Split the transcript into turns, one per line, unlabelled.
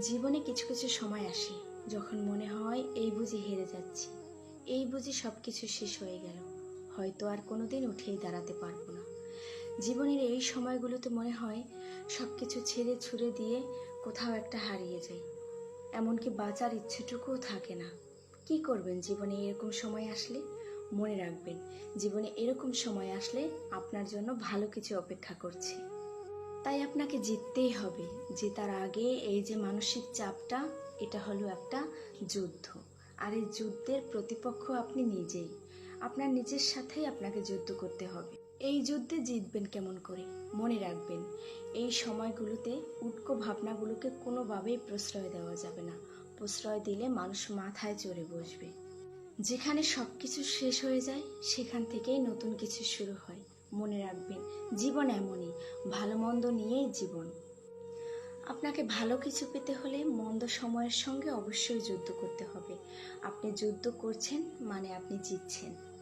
জীবনে কিছু কিছু সময় আসে, যখন মনে হয় এই বুঝি হেরে যাচ্ছি, এই বুঝি সব কিছু শেষ হয়ে গেল। হয়তো আর কোনোদিন উঠেই দাঁড়াতে পারব না। জীবনের এই সময়গুলোতে মনে হয় সব কিছু ছেড়ে ছুড়ে দিয়ে কোথাও একটা হারিয়ে যাই। এমনকি বাঁচার ইচ্ছেটুকুও থাকে না। কি করবেন জীবনে এরকম সময় আসলে? মনে রাখবেন, জীবনে এরকম সময় আসলে আপনার জন্য ভালো কিছু অপেক্ষা করছে। তাই আপনাকে জিততেই হবে জেতার আগে এই যে মানসিক চাপটা, এটা হলো একটা যুদ্ধ। আর এই যুদ্ধের প্রতিপক্ষ আপনি নিজেই। আপনার নিজের সাথেই আপনাকে যুদ্ধ করতে হবে। এই যুদ্ধে জিতবেন কেমন করে? মনে রাখবেন, এই সময়গুলোতে উটকো ভাবনাগুলোকে কোনোভাবেই প্রশ্রয় দেওয়া যাবে না। প্রশ্রয় দিলে মানুষ মাথায় চড়ে বসবে। যেখানে সব কিছু শেষ হয়ে যায়, সেখান থেকেই নতুন কিছু শুরু হয়। মনে রাখবেন, জীবন এমনই, ভালো মন্দ নিয়েই জীবন। আপনাকে ভালো কিছু পেতে হলে মন্দ সময়ের সঙ্গে অবশ্যই যুদ্ধ করতে হবে। আপনি যুদ্ধ করছেন মানে আপনি জিতছেন।